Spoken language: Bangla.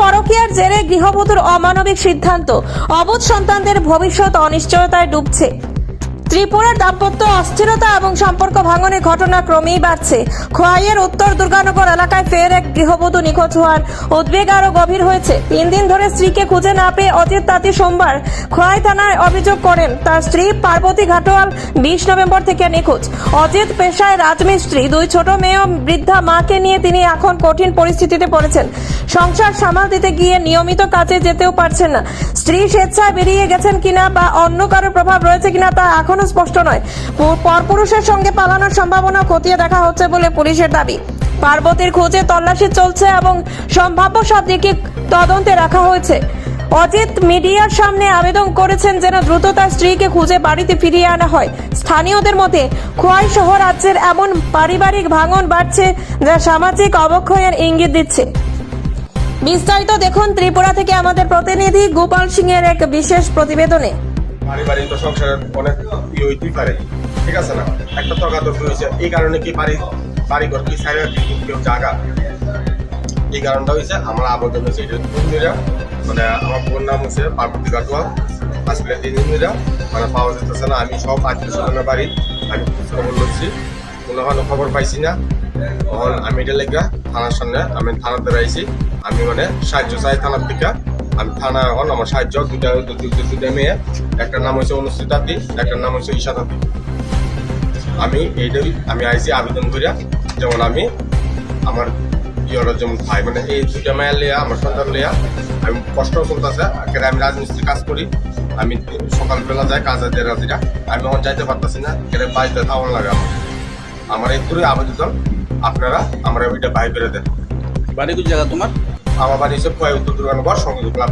পরকীয়ার জেরে গৃহবধূর অমানবিক সিদ্ধান্ত। অবোধ সন্তানদের ভবিষ্যৎ অনিশ্চয়তায় ডুবছে। ত্রিপুরার দাম্পত্য অস্থিরতা এবং সম্পর্ক ভাঙনের ঘটনা ক্রমেই বাড়ছে। খোয়াইয়ের উত্তর দুর্গানগর এলাকায় ফের এক গৃহবধূ নিখোঁজ হওয়ার উদ্বেগ আরও গভীর হয়েছে। তিন দিন ধরে স্ত্রীকে খুঁজে না পেয়ে অজিত তাঁতি সোমবার খোয়াই থানায় অভিযোগ করেন, তার স্ত্রী পার্বতী ঘাটোয়াল বিশ নভেম্বর থেকে নিখোঁজ। অজিত পেশায় রাজমিস্ত্রি, দুই ছোট মেয়ে বৃদ্ধা মাকে নিয়ে তিনি এখন কঠিন পরিস্থিতিতে পড়েছেন। সংসার সামাল দিতে গিয়ে নিয়মিত কাজে যেতেও পারছেন না। স্ত্রী স্বেচ্ছায় বেরিয়ে গেছেন কিনা বা অন্য কারোর প্রভাব রয়েছে কিনা তা এখনও স্পষ্ট নয়। পরপুরুষের সঙ্গে পালানোর সম্ভাবনা খতিয়ে দেখা হচ্ছে বলে পুলিশের দাবি। পার্বতীর খোঁজে তল্লাশি চলছে এবং সম্ভাব্য সব দিকে তদন্তে রাখা হয়েছে। অজিত মিডিয়ার সামনে আবেদন করেছেন যেন দ্রুত তার স্ত্রীকে খুঁজে বাড়িতে ফিরিয়ে আনা হয়। স্থানীয়দের মতে খোয়াই সহ রাজ্যের এমন পারিবারিক ভাঙন বাড়ছে যা সামাজিক অবক্ষয়ের ইঙ্গিত দিচ্ছে। বিস্তারিত দেখুন ত্রিপুরা থেকে আমাদের প্রতিনিধি গোপাল সিং এর এক বিশেষ প্রতিবেদনে। পারিবারিক তো সংসারে অনেক ই হইতেই পারে। ঠিক আছে না? একটা তর্কাতর্কি হয়েছে এই কারণে কি বাড়ি বাড়ি ঘর কি সাইড জায়গা এই কারণটা হয়েছে আমার আবেদন হয়েছে এটা মানে আমার বোন নাম হচ্ছে পার্বতী কাটুয়া আসলে দিরা মানে পাওয়া যেতেছে না। আমি সব আত্মীয় স্বজনের বাড়ি আমি খবর করছি কোনো কোনো খবর পাইছি না। তখন আমি এটা লেখা থানার সামনে আমি থানাতে রয়েছি। আমি মানে সাহায্য চাই থানার থেকে। আমি থানা এখন আমার সাহায্য, দুইটা দুইটা মেয়ে। একটার নাম হচ্ছে অনুষ্ঠিতাতি একটার নাম হয়েছে হচ্ছে ঈশাতাতি আমি এইটাই, আমি আইসি আবেদন করিয়া যেমন আমি আমার ইয়ের যেমন ভাই মানে এই দুইটা মায়ের লিয়া আমার সন্তান লিয়া আমি কষ্ট চলতেছে আমি রাজমিস্ত্রি কাজ করি। আমি সকালবেলা যাই, কাজে দেড় রাতিটা আমি এখন যাইতে পারতেছি না, একেবারে বাড়িতে থাকুন লাগে আমার। আমার একটুই আবেদন, আপনারা আমার ওইটা বাই করে দেন। বাড়ি কোন জায়গা তোমার? আমার বাড়ি হচ্ছে উত্তর দুর্গানগর সঙ্গে ক্লাব